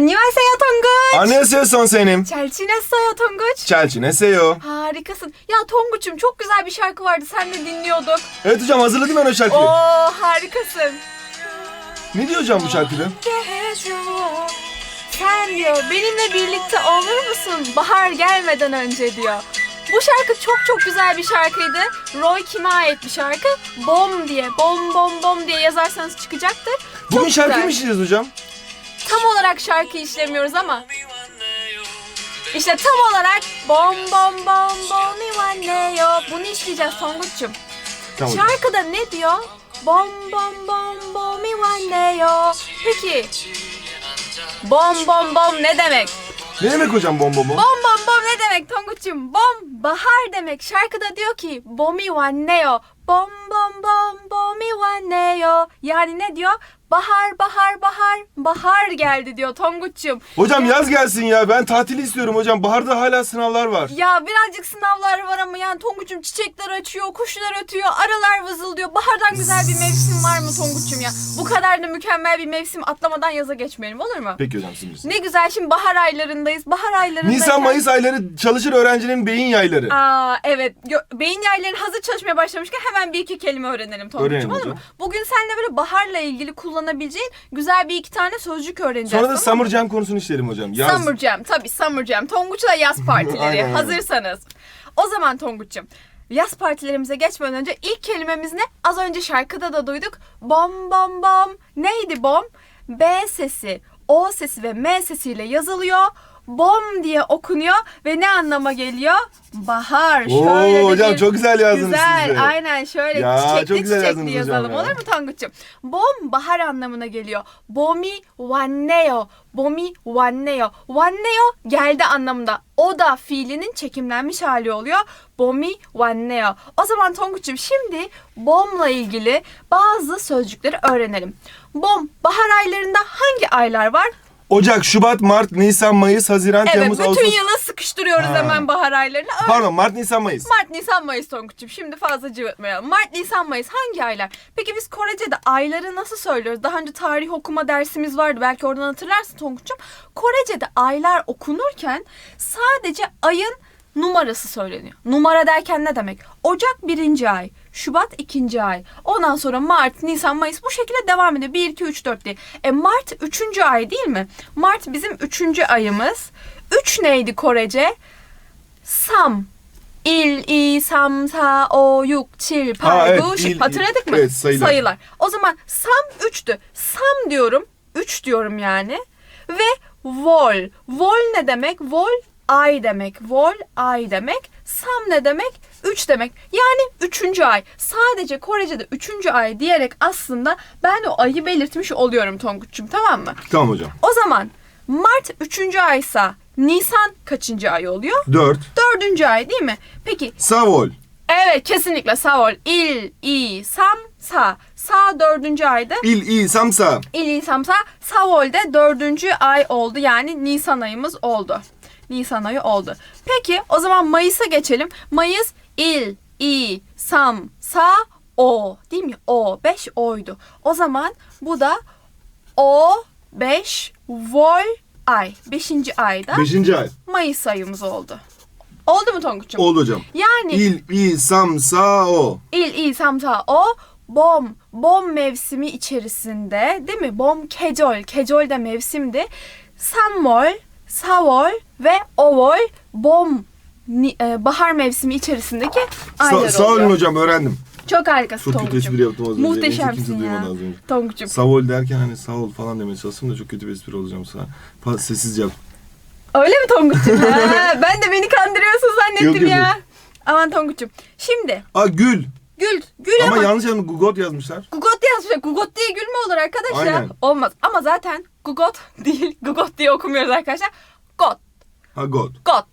안녕하세요 Tonguç. Annyeonghaseyo 선생님. 잘 지냈어요 Tonguç? 잘 지냈어요? Harikasın. Ya Tonguç'um çok güzel bir şarkı vardı. Sen de dinliyorduk. Evet hocam hazırladım ben o şarkıyı. Oo harikasın. Ne diyor hocam bu şarkıda? Sen diyor benimle birlikte olur musun bahar gelmeden önce diyor. Bu şarkı çok çok güzel bir şarkıydı. Roy kime ait bir şarkı? Bom diye, bom bom bom diye yazarsanız çıkacaktır. Çok Bugün şarkı güzel. mı işleyeceğiz hocam? Tam olarak şarkı işlemiyoruz ama. İşte tam olarak bom bom bom bom vanneyo. Bunu işleyeceğiz Tonguç'cum. Tamam. Şarkıda ne diyor? Bom bom bom bom vanneyo. Peki bom bom bom ne demek? Ne demek hocam bom bom bom? Bom bom bom ne demek Tonguç'cum? Bom bahar demek. Şarkıda diyor ki bomi vanneyo. Bom bom bom bomi vanneyo. Yani ne diyor? Bahar bahar bahar bahar geldi diyor Tonguç'cum. Hocam yaz gelsin ya ben tatil istiyorum hocam. Baharda hala sınavlar var. Ya birazcık sınavlar var ama yani Tonguç'um çiçekler açıyor, kuşlar ötüyor, arılar vızıldıyor. Bahardan güzel bir mevsim var mı Tonguç'um ya? Bu kadar da mükemmel bir mevsim atlamadan yaza geçmeyelim olur mu? Peki hocam siz Ne güzel şimdi bahar aylarındayız. Bahar aylarındayken... Nisan Mayıs ayları çalışır öğrencinin beyin yayları. Aa evet. Gö- beyin yerlerin hazır çalışmaya başlamışken hemen bir iki kelime öğrenelim Tonguç'um Öğrenelim olur mu? hocam. Bugün seninle böyle baharla ilgili kullanabileceğin güzel bir iki tane sözcük öğreneceğiz. Sonra da tamam mı? Summer Jam konusunu işleyelim hocam. Yaz. Summer Jam tabii Summer Jam. Tonguç'la yaz partileri Aynen. hazırsanız. O zaman Tonguç'cum yaz partilerimize geçmeden önce ilk kelimemiz ne? Az önce şarkıda da duyduk. Bom bom bom. Neydi bom? B sesi, O sesi ve M sesiyle yazılıyor. Bom diye okunuyor ve ne anlama geliyor? Bahar. Oo, Şöyle hocam bir- çok güzel yazdınız Güzel, siz de. aynen şöyle Ya, çiçekli çok güzel çiçekli yazalım ya. olur mu Tonguç'um? Bom bahar anlamına geliyor. Bomi vanneyo, bomi vanneyo. Vanneyo geldi anlamında. O da fiilinin çekimlenmiş hali oluyor. Bomi vanneyo. O zaman Tonguç'um şimdi bomla ilgili bazı sözcükleri öğrenelim. Bom bahar aylarında hangi aylar var? Ocak, Şubat, Mart, Nisan, Mayıs, Haziran, Evet Temmuz, bütün Ağustos. yılı sıkıştırıyoruz Ha. hemen bahar aylarına. Pardon Mart, Nisan, Mayıs. Mart, Nisan, Mayıs Tonguç'um. Şimdi fazla cıvıtmayalım. Mart, Nisan, Mayıs hangi aylar? Peki biz Korece'de ayları nasıl söylüyoruz? Daha önce tarih okuma dersimiz vardı. Belki oradan hatırlarsın Tonguç'um. Korece'de aylar okunurken sadece ayın numarası söyleniyor. Numara derken ne demek? Ocak birinci ay, Şubat ikinci ay. Ondan sonra Mart, Nisan, Mayıs bu şekilde devam ediyor. 1, 2, 3, 4 diye. E Mart üçüncü ay değil mi? Mart bizim üçüncü ayımız. Üç neydi Korece? Sam. 1, 2, 3, 4, 5, 6, 7, Ha, 8, evet, 9, 10. il- Hatırladık mı? evet, sayılar. O zaman Sam 3'tü. Sam diyorum. 3 diyorum yani. Ve vol. Vol ne demek? Vol ay demek. Vol ay demek. Sam ne demek? 3 demek. Yani 3. ay. Sadece Korece'de 3. ay diyerek aslında ben o ayı belirtmiş oluyorum Tonguç'cum tamam mı? Tamam hocam. O zaman Mart 3. aysa Nisan kaçıncı ay oluyor? 4. Dördüncü ay değil mi? Peki Savol. evet kesinlikle savol. İl, i, sam, sa. Sa dördüncü aydı. İl, İ, Samsa. İl, i, sam, sa. Savol de dördüncü ay oldu. Yani Nisan ayımız oldu. Nisan ayı oldu. Peki o zaman Mayıs'a geçelim. Mayıs il, i, sam, sa, o. Değil mi? O. Beş oydu. O zaman bu da o, beş, vol, ay. Beşinci ayda 5. ay. Mayıs ayımız oldu. Oldu mu Tonguç'um? Oldu hocam. Yani İl, İ, Samsa, o. il, il, samsa, o bom, bom mevsimi içerisinde değil mi? Bom kecol, kecol de mevsimdi. Sammol, savol ve ovol bom ni- e, bahar mevsimi içerisindeki aylar Sa sağ olun oluyor. hocam öğrendim. Çok harikasın Çok kötü Tonguç'um. espri yaptım az önce. Muhteşemsin kimse ya. duymadı az önce. Tonguç'um. Savol derken hani sağ ol falan demeye çalıştım da çok kötü bir espri olacağım sana. Pa- Sessizce yap. Öyle mi Tonguç'um? Ha, ben de beni kandırıyorsun zannettim Yok, ya. yok. Aman Tonguç'um. Şimdi Aa gül. gül, gül Ama ama yanlış yazmış. Gugot yazmışlar. Gugot yazmış. Gugot diye gül mü olur arkadaş ya? Aynen. Olmaz. Ama zaten Gugot değil. Gugot diye okumuyoruz arkadaşlar. Got. Ha got. Got.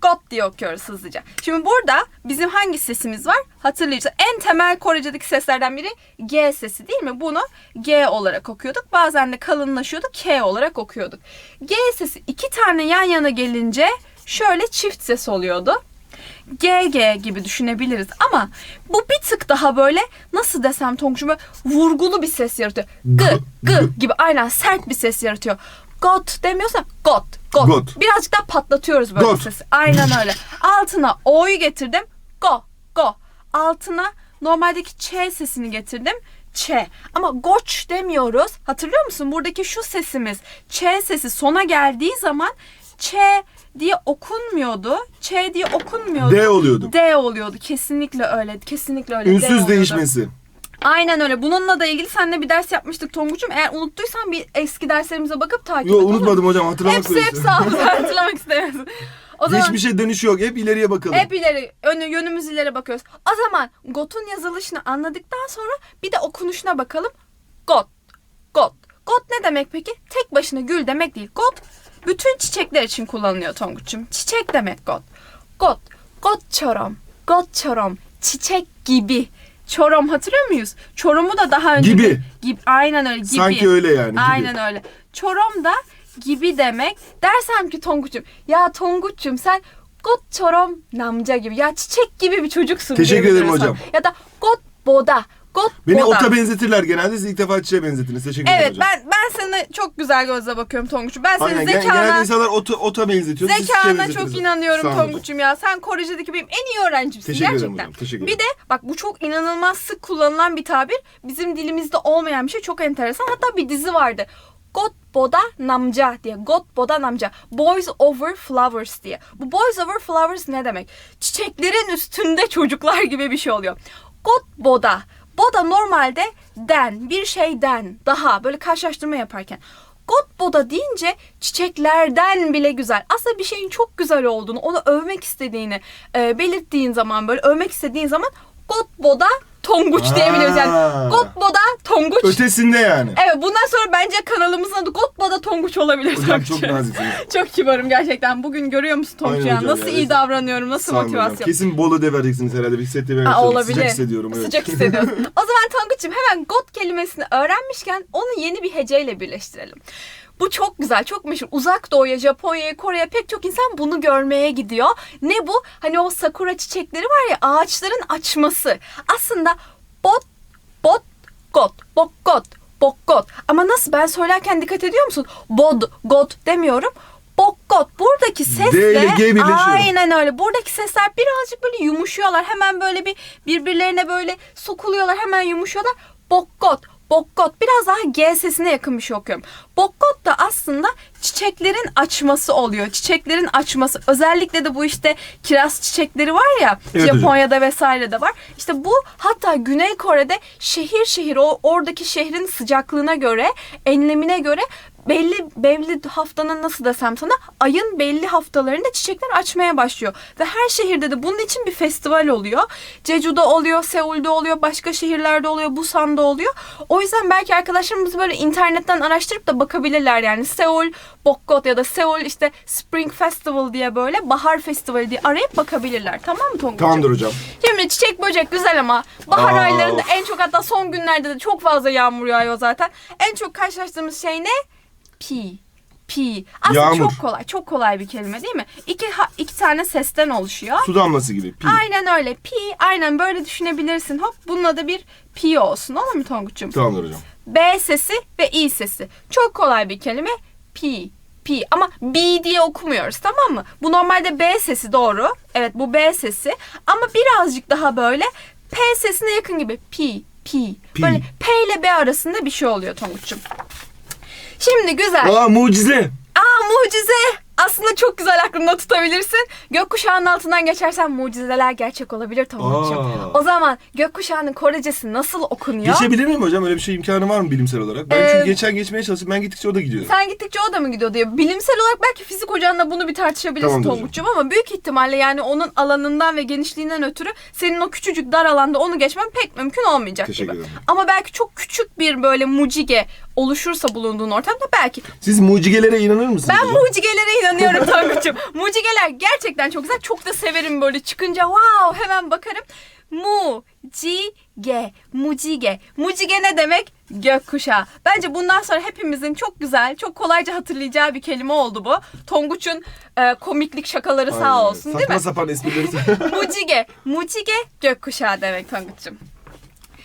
Got diye okuyoruz hızlıca. Şimdi burada bizim hangi sesimiz var? Hatırlayacağız. En temel Korece'deki seslerden biri G sesi değil mi? Bunu G olarak okuyorduk. Bazen de kalınlaşıyordu. K olarak okuyorduk. G sesi iki tane yan yana gelince şöyle çift ses oluyordu. GG gibi düşünebiliriz ama bu bir tık daha böyle nasıl desem Tonguç'um böyle vurgulu bir ses yaratıyor. G, G gibi aynen sert bir ses yaratıyor. Got demiyorsa got. Got. Got. Birazcık daha patlatıyoruz böyle Got. sesi. Aynen öyle. Altına o'yu getirdim. Go. Go. Altına normaldeki ç sesini getirdim. Ç. Ama goç demiyoruz. Hatırlıyor musun? Buradaki şu sesimiz ç sesi sona geldiği zaman ç diye okunmuyordu. Ç diye okunmuyordu. D oluyordu. D oluyordu. Kesinlikle öyle. Kesinlikle öyle. D Ünsüz oluyordu. değişmesi. Aynen öyle. Bununla da ilgili seninle bir ders yapmıştık Tonguç'um. Eğer unuttuysan bir eski derslerimize bakıp takip Yo et. olur mu? unutmadım hocam hatırlamak Hepsi hepsi hafıza hatırlamak istemiyorsun. O zaman Geçmişe dönüş yok. Hep ileriye bakalım. hep ileri, önü, yönümüz ileri bakıyoruz. O zaman GOT'un yazılışını anladıktan sonra bir de okunuşuna bakalım. GOT, GOT. GOT ne demek peki? Tek başına gül demek değil. GOT bütün çiçekler için kullanılıyor Tonguç'um. Çiçek demek GOT. GOT, GOT çorom, GOT çorom, çiçek gibi. Çorum hatırlıyor muyuz? Çorum'u da daha önce Gibi. gibi aynen öyle gibi. Sanki öyle yani. gibi. Aynen öyle. Çorum da gibi demek. Dersem ki Tonguç'um ya Tonguç'um sen got çorum namca gibi ya çiçek gibi bir çocuksun. Teşekkür ederim diyebilirim sana. hocam. Ya da got boda Got Beni Godan. ota benzetirler genelde. Siz ilk defa çiçeğe benzettiniz. Teşekkür ederim Evet hocam. ben ben sana çok güzel gözle bakıyorum Tonguç'um. Ben senin Aynen. gen- Genelde insanlar ota, ota benzetiyor. siz zekana çok inanıyorum olun. Tonguç'um ya. Sen kolejdeki benim en iyi öğrencimsin Teşekkür ederim hocam. Teşekkür ederim. Bir de bak bu çok inanılmaz sık kullanılan bir tabir. Bizim dilimizde olmayan bir şey çok enteresan. Hatta bir dizi vardı. Godboda Namca diye. Godboda Namca. Boys over flowers diye. Bu boys over flowers ne demek? Çiçeklerin üstünde çocuklar gibi bir şey oluyor. Godboda Boda normalde den, bir şeyden, daha böyle karşılaştırma yaparken. Godboda deyince çiçeklerden bile güzel. Aslında bir şeyin çok güzel olduğunu, onu övmek istediğini e, belirttiğin zaman böyle övmek istediğin zaman Godboda Tonguç Aa. diyebiliriz yani. Godboda Tonguç. Ötesinde yani. Evet bundan sonra bence kanalımızın adı Godboda Tonguç olabilir. Hocam çok naziksiniz. Çok kibarım gerçekten. Bugün görüyor musun Aynen ya? hocam Nasıl ya. iyi davranıyorum, nasıl Sağ olun hocam. motivasyon. Kesin bolu de vereceksiniz herhalde. Bir hissettiğim Aa, olabilir. Sıcak hissediyorum. Evet. Sıcak hissediyorsun. o zaman Tonguç'um hemen God kelimesini öğrenmişken onu yeni bir heceyle birleştirelim. Bu çok güzel, çok meşhur. Uzak Doğu'ya, Japonya'ya, Kore'ye pek çok insan bunu görmeye gidiyor. Ne bu? Hani o sakura çiçekleri var ya ağaçların açması. Aslında bot, bot, got, bok, got, bok, got. Ama nasıl ben söylerken dikkat ediyor musun? Bod, got demiyorum. Bok, got. Buradaki sesle... Aynen öyle. Buradaki sesler birazcık böyle yumuşuyorlar. Hemen böyle bir birbirlerine böyle sokuluyorlar. Hemen yumuşuyorlar. Bokkot, bokkot. Biraz daha G sesine yakın bir şey okuyorum. Bokkot da aslında çiçeklerin açması oluyor. Çiçeklerin açması. Özellikle de bu işte kiraz çiçekleri var ya. Evet hocam. Japonya'da vesaire de var. İşte bu hatta Güney Kore'de şehir şehir o oradaki şehrin sıcaklığına göre, enlemine göre belli belli haftanın nasıl desem sana ayın belli haftalarında çiçekler açmaya başlıyor. Ve her şehirde de bunun için bir festival oluyor. Jeju'da oluyor, Seul'de oluyor, başka şehirlerde oluyor, Busan'da oluyor. O yüzden belki arkadaşlarımız böyle internetten araştırıp da bakabilirler yani. Seul Bokkot ya da Seul işte Spring Festival diye böyle bahar festivali diye arayıp bakabilirler. Tamam mı Tonguç'um? Tamamdır hocam. Şimdi çiçek böcek güzel ama bahar Aa, aylarında of. en çok hatta son günlerde de çok fazla yağmur yağıyor zaten. En çok karşılaştığımız şey ne? Pi. Pi. Aslında Yağmur. çok kolay. Çok kolay bir kelime değil mi? İki, ha- iki tane sesten oluşuyor. Su damlası gibi. Pi. Aynen öyle. Pi. Aynen böyle düşünebilirsin. Hop bunun adı bir pi olsun. Olur mu Tonguç'um? Tamamdır hocam. B sesi ve i sesi. Çok kolay bir kelime. Pi. Pi. Ama B diye okumuyoruz tamam mı? Bu normalde B sesi doğru. Evet bu B sesi. Ama birazcık daha böyle P sesine yakın gibi. Pi. Pi. Pi. Böyle P ile B arasında bir şey oluyor Tonguç'um. Şimdi güzel. Aa mucize. Aa mucize. Aslında çok güzel aklında tutabilirsin. Gökkuşağının altından geçersen mucizeler gerçek olabilir. Aa. O zaman gökkuşağının Korecesi nasıl okunuyor? Geçebilir miyim hocam? Öyle bir şey imkanı var mı bilimsel olarak? Ben Ee, çünkü geçen geçmeye çalıştım. Ben gittikçe o da gidiyor. Sen gittikçe o da mı gidiyor diye. Bilimsel olarak belki fizik hocanla bunu bir tartışabilirsin Tamamdır hocam. Ama büyük ihtimalle yani onun alanından ve genişliğinden ötürü senin o küçücük dar alanda onu geçmen pek mümkün olmayacak Teşekkür gibi. ederim. Ama belki çok küçük bir böyle mucige oluşursa bulunduğun ortamda belki. Siz mucigelere inanır mısınız? Ben hocam? mucigelere inanıyorum Tonguç'um. Mucigeler gerçekten çok güzel. Çok da severim böyle çıkınca wow hemen bakarım. Mucige, mucige. Mucige ne demek? Gökkuşağı. Bence bundan sonra hepimizin çok güzel, çok kolayca hatırlayacağı bir kelime oldu bu. Tonguç'un e, komiklik şakaları sağ Aynen. olsun değil Saçma mi? sapan esprileri. Mucige, mucige gökkuşağı demek Tonguç'um.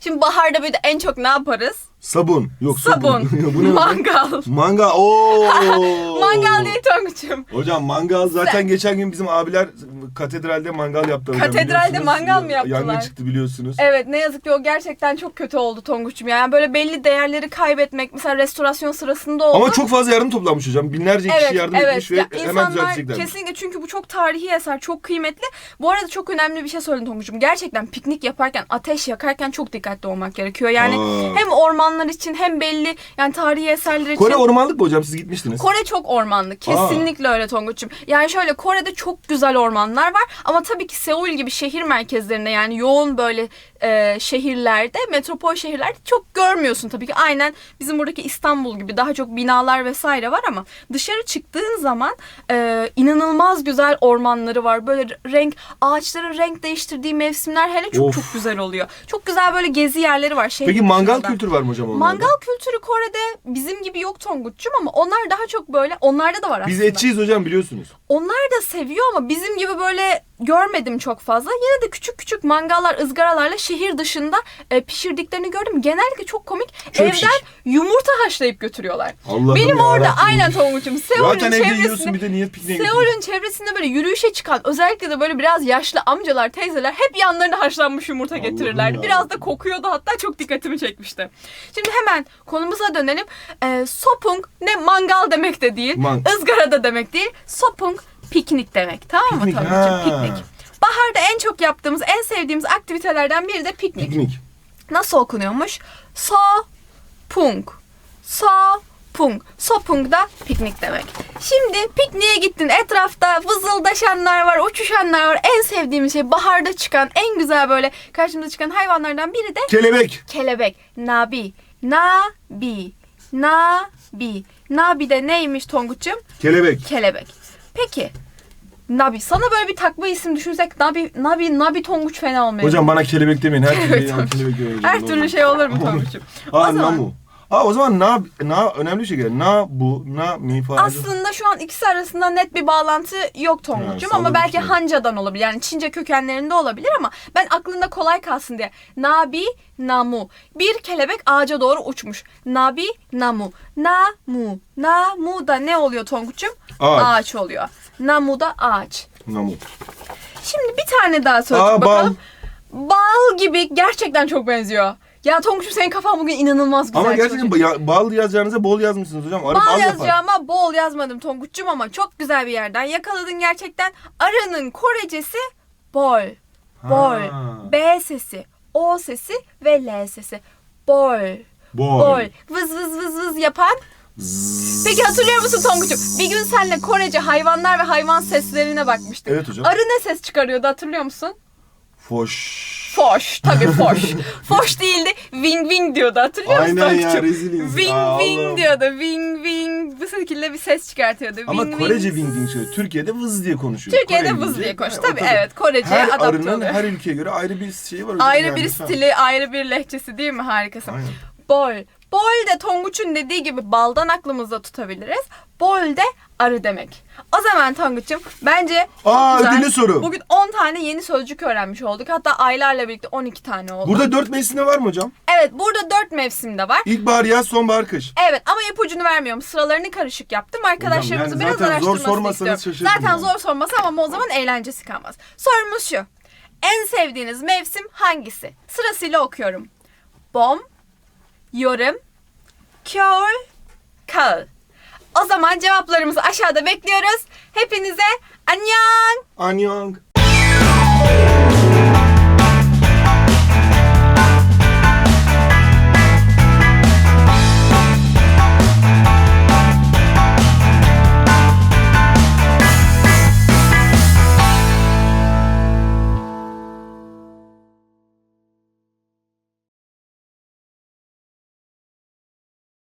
Şimdi baharda böyle en çok ne yaparız? Sabun. Yok Sabun. Bu ne? Mangal. Mangal. Oo. Mangal değil Tonguç'um. Hocam mangal zaten geçen gün bizim abiler katedralde mangal yaptı hocam. Katedralde biliyorsunuz. mangal mı yaptılar? Yangın çıktı biliyorsunuz. Evet ne yazık ki o gerçekten çok kötü oldu Tonguç'um. Yani böyle belli değerleri kaybetmek mesela restorasyon sırasında oldu. Ama çok fazla yardım toplanmış hocam. Binlerce kişi yardım etmiş ve Ya hemen insanlar düzeltecekler. kesinlikle çünkü bu çok tarihi eser, çok kıymetli. Bu arada çok önemli bir şey söyledin Tonguç'um. Gerçekten piknik yaparken, ateş yakarken çok dikkatli olmak gerekiyor. Yani Aa. hem ormanlar için hem belli yani tarihi eserler için. Kore ormanlık mı hocam? Siz gitmiştiniz. Kore çok ormanlık. Kesinlikle öyle Tonguç'um. Yani şöyle Kore'de çok güzel ormanlar var ama tabii ki Seul gibi şehir merkezlerinde yani yoğun böyle e, şehirlerde, metropol şehirlerde çok görmüyorsun tabii ki. Aynen bizim buradaki İstanbul gibi daha çok binalar vesaire var ama dışarı çıktığın zaman e, inanılmaz güzel ormanları var. Böyle renk ağaçların renk değiştirdiği mevsimler hele çok Of. çok güzel oluyor. Çok güzel böyle gezi yerleri var. şehrin Peki mangal dışında. kültürü var mı hocam onlarda? Mangal kültürü Kore'de bizim gibi yok Tonguç'cum ama onlar daha çok böyle onlarda da var aslında. Biz etçiyiz hocam biliyorsunuz. Onlar da seviyor ama bizim gibi böyle görmedim çok fazla. Yine de küçük küçük mangallar, ızgaralarla şehir dışında e, pişirdiklerini gördüm. Genellikle çok komik. Çöp Evden şiş. yumurta haşlayıp götürüyorlar. Allah'ım Benim orada yarabbim. aynen Tonguç'um. Seul'ün Zaten evde yiyorsun çevresinde bir de niye pikniğe gidiyorsun? Seul'ün çevresinde böyle yürüyüşe çıkan özellikle de böyle biraz yaşlı amcalar, teyzeler hep yanlarına haşlanmış yumurta Allah'ım getirirlerdi. Biraz da kokuyordu hatta çok dikkatimi çekmişti. Şimdi hemen konumuza dönelim. Ee, sopung ne mangal demek de değil, Man- ızgara da demek değil. Sopung piknik demek tamam mı Piknik, Tonguç'um? ha. Piknik. Baharda en çok yaptığımız, en sevdiğimiz aktivitelerden biri de piknik. Piknik. Nasıl okunuyormuş? Sopung. Sopung. Sopung da piknik demek. Şimdi pikniğe gittin. Etrafta vızıldaşanlar var, uçuşanlar var. En sevdiğim şey baharda çıkan, en güzel böyle karşımıza çıkan hayvanlardan biri de Kelebek. kelebek. Nabi. Nabi. Nabi. Nabi de neymiş Tonguç'um? Kelebek. Kelebek. Peki. Nabi. Sana böyle bir takma isim düşünsek Nabi, Nabi, Nabi Tonguç fena olmuyor. Hocam bana kelebek demeyin. Her türlü kelebek. Her türlü şey olur mu Tonguç'um? O Aa zaman- namu. Aa o zaman na, na önemli bir şey geliyor. Na bu, na mi falan. Aslında şu an ikisi arasında net bir bağlantı yok Tonguç'um ama belki salladım Hanca'dan olabilir. Yani Çince kökenlerinde olabilir ama ben aklında kolay kalsın diye. Nabi, namu. Bir kelebek ağaca doğru uçmuş. Nabi, namu. Namu. Namu da ne oluyor Tonguç'um? Ağaç. oluyor. Namu da ağaç. Namu. Şimdi bir tane daha söyle Aa, bal. bakalım. Bal gibi gerçekten çok benziyor. Ya Tonguç'um senin kafan bugün inanılmaz güzel Ama gerçekten çalışıyor. ya, bal yazacağınıza bol yazmışsınız hocam. Arı Bal bal yapar. yazacağıma bol yazmadım Tonguç'cum ama çok güzel bir yerden yakaladın gerçekten. Arının Korecesi bol. Bol. Ha. B sesi, O sesi ve L sesi. Bol. Bol. Bol. Vız vız vız vız yapan. Peki hatırlıyor musun Tonguç'um? Bir gün seninle Korece hayvanlar ve hayvan seslerine bakmıştık. Evet hocam. Arı ne ses çıkarıyordu hatırlıyor musun? Foş. Foş. Tabii foş. foş değildi. Wing wing diyordu hatırlıyor musun Aynen ya, rezil insan. Wing Aa, wing Allah'ım. diyordu. Wing wing. Bu şekilde bir ses çıkartıyordu. Ama Wing, Korece wing. wing söylüyor. Türkiye'de vız diye konuşuyor. Türkiye'de Kore vız diye konuşuyor. Tabii evet Korece'ye Her adapte arının oluyor. her ülkeye göre ayrı bir şeyi var. Ayrı yani. bir Lütfen. stili, ayrı bir lehçesi değil mi? Harikasın. Aynen. Bol. Bol de Tonguç'un dediği gibi baldan aklımızda tutabiliriz. Bol de arı demek. O zaman Tonguç'um bence Aa, güzel. ödüllü soru. Bugün 10 tane yeni sözcük öğrenmiş olduk. Hatta aylarla birlikte 12 tane oldu. Burada dört mevsimde var mı hocam? Evet burada 4 mevsimde var. İlkbahar, yaz, sonbahar, kış. Evet ama ipucunu vermiyorum. Sıralarını karışık yaptım. Arkadaşlarımızı yani biraz zaten zor sormasanız istiyorum. Zaten yani. zor sorması ama o zaman eğlencesi kalmaz. Sorumuz şu. En sevdiğiniz mevsim hangisi? Sırasıyla okuyorum. Bom, yorum, kör, kal. O zaman cevaplarımızı aşağıda bekliyoruz. Hepinize annyeong. Anyang. Thank